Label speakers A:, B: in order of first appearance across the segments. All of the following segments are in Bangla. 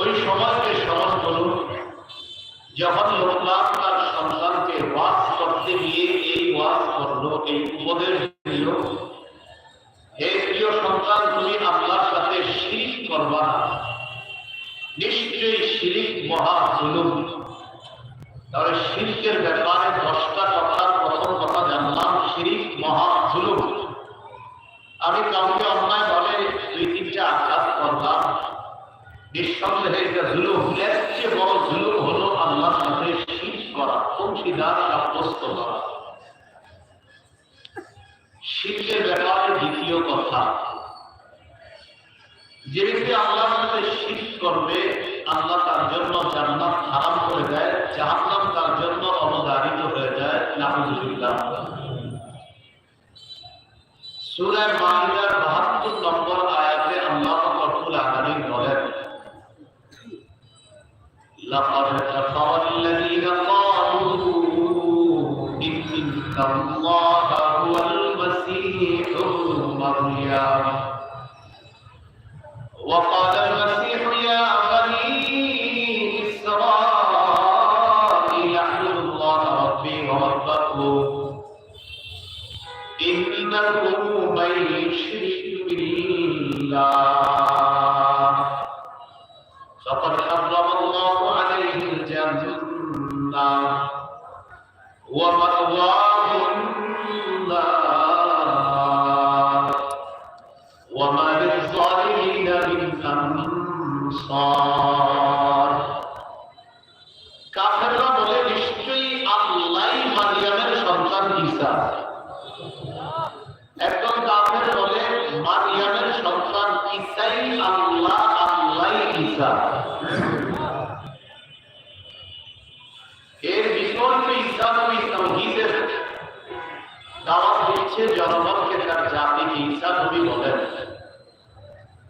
A: ওই সমাজকে সমাজ বলুন, যখন লোকলাভ তার সন্তানকে ওয়াজ করতে গিয়ে এই ওয়াজ করল, এই উপদেশ দিল, হে প্রিয় সন্তান, তুমি আল্লাহর সাথে শিরিক করবা নিশ্চয়ই শিরিক মহা জুলুম। তাহলে শিরিকের ব্যাপারে দশটা কথার প্রথম কথা জানলাম, শিরিক মহা জুলুম। আমি কাউকে অন্যায় বলে দুই তিনটা আঘাত করলাম। নিঃসন্দেহে এটা জুলুম। এর চেয়ে বড় জুলুম হলো আল্লাহর সাথে শিরিক করা, অংশীদার সাব্যস্ত করা। শিল্পের ব্যাপারে দ্বিতীয় কথা যে ব্যক্তি আল্লাহর সাথে শীত করবে, আল্লাহ তার জন্য জান্নাত হারাম করে দেয়, জাহান্নাম তার জন্য অবদারিত হয়ে যায়। নাহুজুবিল্লাহ সুরায় মারিয়ার বাহাত্তর নম্বর আয়াতে আল্লাহ রব্বুল আলামিন বলেন, লাকাদ কাফারা ক্বালু ইন্না হুয়াল মাসীহু মারইয়াম الجنة ومأواه النار وما للظالمين من أنصار কাফেররা বলে নিশ্চয়ই আল্লাহ মারিয়ামের সন্তান ঈসা একজন কাফের বলে মারিয়ামের সন্তান ঈসাই আল্লাহ আল্লাহ ঈসা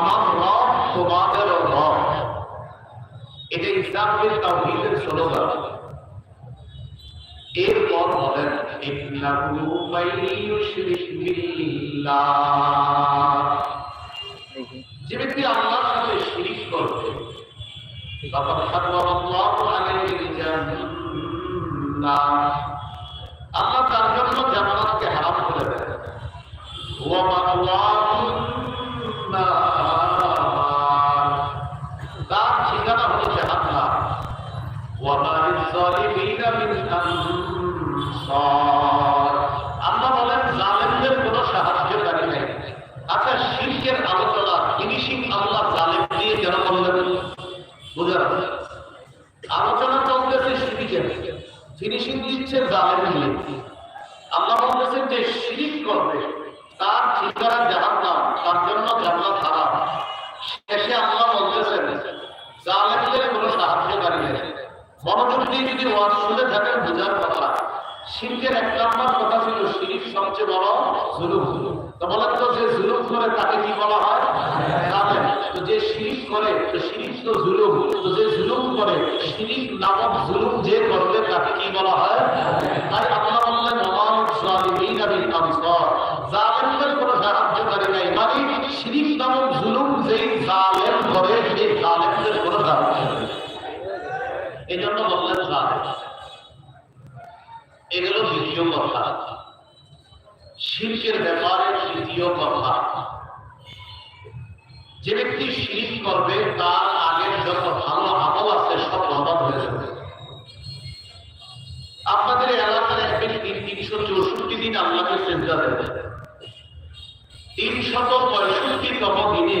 A: আমার রব তোমাদের রব। এটা ইসলামের তাহিদের স্লোগান। এরপর বলেন যে ব্যক্তি আল্লাহর সাথে শিরিক করবে, তখন সর্বপ্রথম আগে আলোচনা চলতেছে শিরিকের ফিনিশিং দিচ্ছে জালেম দিয়ে আল্লাহ যে শিরিক করবে, তার ঠিকানা জাহান্নাম, তার জন্য শেষে আল্লাহ জালেমদের কোনো সাহায্যকারী নেই। মনোযোগ দিয়ে যদি শুনে থাকেন, বোঝার কথা। শিরকের এক নম্বর কথা ছিল শিরিক সবচেয়ে বড় জুলুম। তো বলেন তো যে জুলুম করে তাকে কি বলা হয়? তো যে শিরিক করে শিরিক তো জুলুম। তো যে জুলুম করে, শিরিক নামক জুলুম যে করবে তাকে কি বলা হয়? তাই আল্লাহ বললেন ওমান জালিমিন বিল আনসার। জালেমদের কোনো সাহায্যকারী নাই। মানে শিরিক নামক জুলুম যেই জালেম করে, সেই জালেমদের কোনো সাহায্য নেই। এই জন্য বললেন জালেম। এগুলো দ্বিতীয় কথা। শিল্পের ব্যাপারে তৃতীয় কথা। যে ব্যক্তি শিরিক করবে, তার আগের যত ভালো আমল আছে, সব বরবাদ হয়ে যাবে। আপনাদের এলাকার একদিন তিন তিনশো চৌষট্টি দিন আল্লাহকে চেষ্টা দেবে তিনশত পঁয়ষট্টিতম দিনে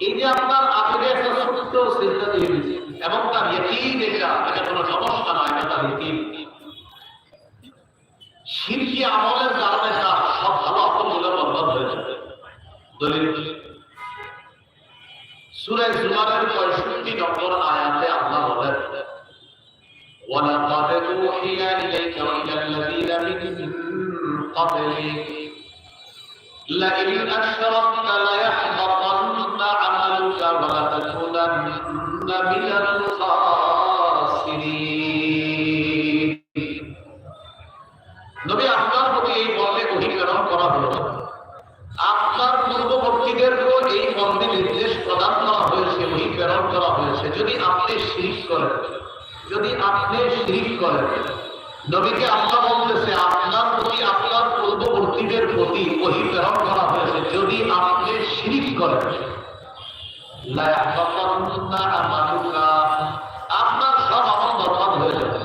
A: এই যে আপনার আগে একটা ছোট্ট চিন্তা দিয়ে দিচ্ছে এবং তার ইয়কিন এটা এটা কোনো সমস্যা নয় এটা তার ইয়কিন শিরকি আমলের কারণে তার সব ভালো আমলগুলো বরবাদ হয়ে যাবে দলিল সূরা জুমারের 65 নম্বর আয়াতে আল্লাহ বলেন ولقد أوحي إليك وإلى الذين من قبلك لئن أشركت ليحبطن শিরিক করেন। যদি আপনি শিরিক করেন, নবীকে আল্লাহ বলতেছে, আপনার প্রতি আপনার পূর্ববর্তীদের প্রতি ওহি প্রেরণ করা হয়েছে। যদি আপনি শিরিক করেন আপনার সব আমল বরবাদ হয়ে যাবে।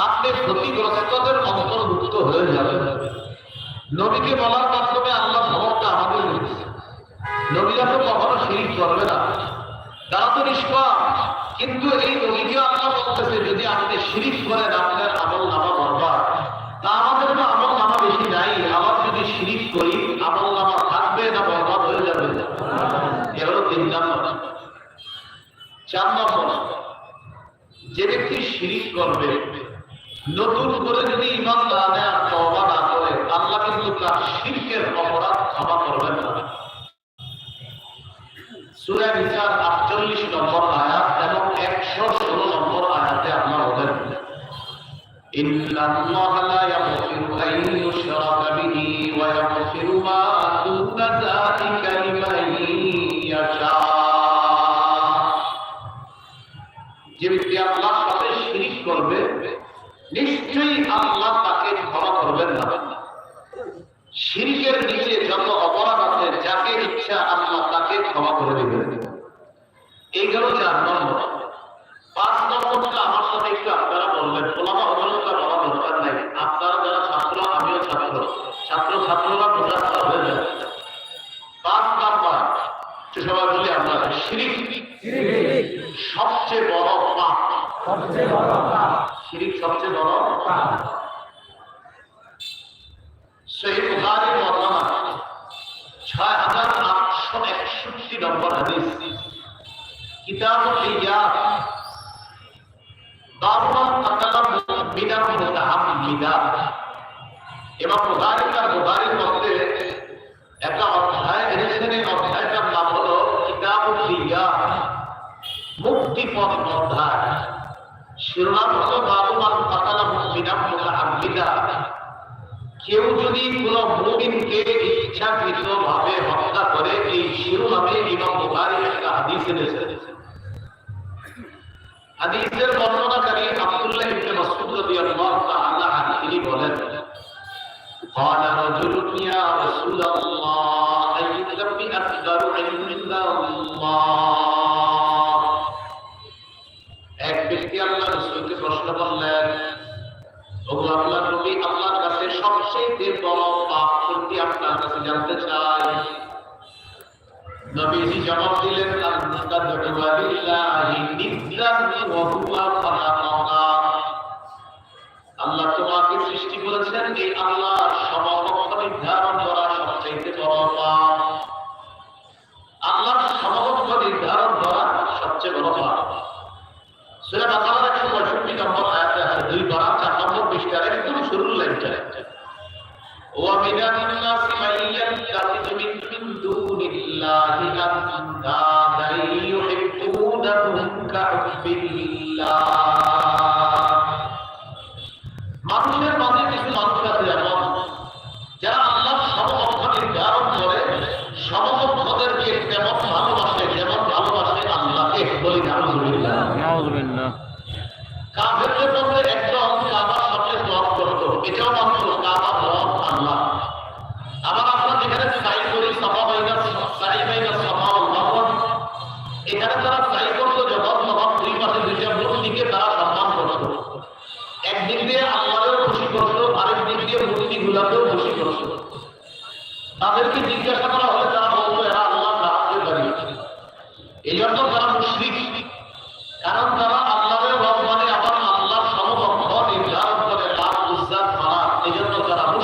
A: আপনি ক্ষতিগ্রস্তদের অন্তর্ভুক্ত হয়ে যাবেন। নবীকে বলার মাধ্যমে আল্লাহ খবরটা আমাদের দিচ্ছে নবীরা তো কখনো শিরিক করবে না। তারা তো নিষ্পাপ। কিন্তু এই নবীকে আল্লাহ বলতেছে, যদি আপনি শিরিক করেন, আপনার আমল নামা বরবাদ। তা আমাদের তো আমল নামা বেশি নাই। আবার যদি শিরিক করি, আমল নামা থাকবে না, বরবাদ হয়ে যাবে। এ হলো তিন নম্বর। চার নম্বর, যে ব্যক্তি শিরিক করবে, নতুন করে যদি ইমান না আনে আর না আল্লাহ কিন্তু তার শিল্পের অপরাধ ক্ষমা করবেন না। সুরা নিসার আটচল্লিশ নম্বর আয়াত এবং একশো ষোলো নম্বর আয়াতে আল্লাহ বলেন, ইন্নাল্লাহ নম্বর হাদিস। কিতাব ইয়াদ বাবুমান কাতালাম বিনাম মুতাহাম্মিদা এবং বুখারী তার মধ্যে একটা অধ্যায় অধ্যায়টার নাম হলো কিতাব ইয়াদ মুক্তি পথ অধ্যায়। শিরোনাম হলো মুতাহাম্মিদা কেউ যদি কোন মুমিনকে ইচ্ছাকৃত ভাবে হত্যা করে এই শিরোনামে ইমাম বুখারী একটা হাদিস এনেছেন হাদিসের বর্ণনাকারী আব্দুল্লাহ ইবনে মাসউদ রাদিয়াল্লাহু তাআলা আনহু তিনি বলেন قال رجل يا رسول الله أي الذنب أكبر عند الله সবচেয়ে বড়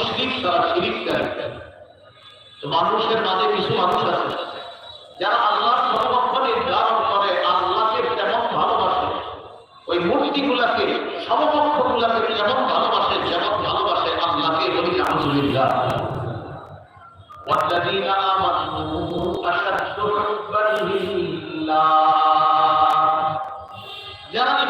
A: মুশরিক তারা শিরিক করে। তো মানুষের মাঝে কিছু মানুষ আছে। যারা আল্লাহ সর্বক্ষণে ধারণ করে, আল্লাহকে তেমন ভালোবাসে, ওই মূর্তিগুলাকে সমপক্ষ গুলাকে যেমন ভালোবাসে যেমন ভালোবাসে আল্লাহকে বলি আলহামদুলিল্লাহ যারা